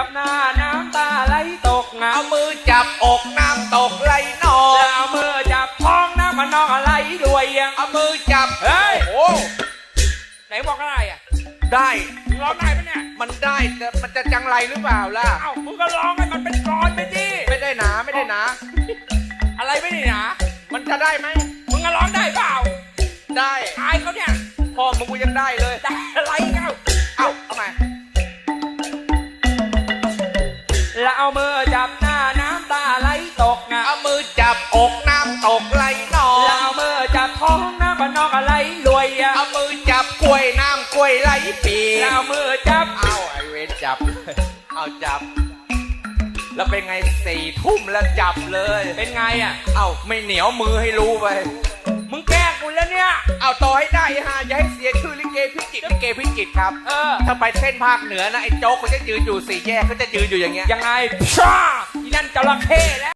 จับหน้าน้ำตาไหลตกงาเอามือจับอกน้ำตกไหลนอแล้วงเอามือจับท้องน้ำมันนองอะไรด้วยยังเอามือจับ เฮ้ย โอ้โหไหนบอกอะไรอะได้มึงร้องได้ปะเนี่ยมันได้แต่มันจะจังไรหรือเปล่าล่ะ เอ้ามึงก็ร้องให้มันเป็นกรอนไปดิไม่ได้หนาไม่ได้หนา อะไรไม่ได้หนามันจะได้ไหมมึงก็ร้องได้เปล่าได้ อายเขาเนี่ยพ่อมึงกูยังได้เลย ได้อะไรเงาเอ้า เอามือจับหน้าน้ำตาไหลตกงาเอามือจับอกน้ำตกไหลนอแล้วงเอามือจับท้องน้ำมันนองอะไรรวยยังเอามือจับกล้วยน้ำกล้วยไหลปีแล้วเอามือจับเอาไอเวนจับ เอาจับ แล้วเป็นไงสี่ทุ่มแล้วจับเลย เป็นไงอะเอาไม่เหนียวมือให้รู้ไปมึงแกล้งกูแล้วเนี่ย เอาต่อให้ได้ฮะอย่าให้เสียชื่อลิเกพิจิตรลิเกพิจิตรครับเออถ้าไปเส้นภาคเหนือนะไอ้โจ๊กเขาจะยืนอยู่สี่แยกเขาจะยืนอยู่อย่างเงี้ยยังไงชาที่นั่นจระเข้แล้ว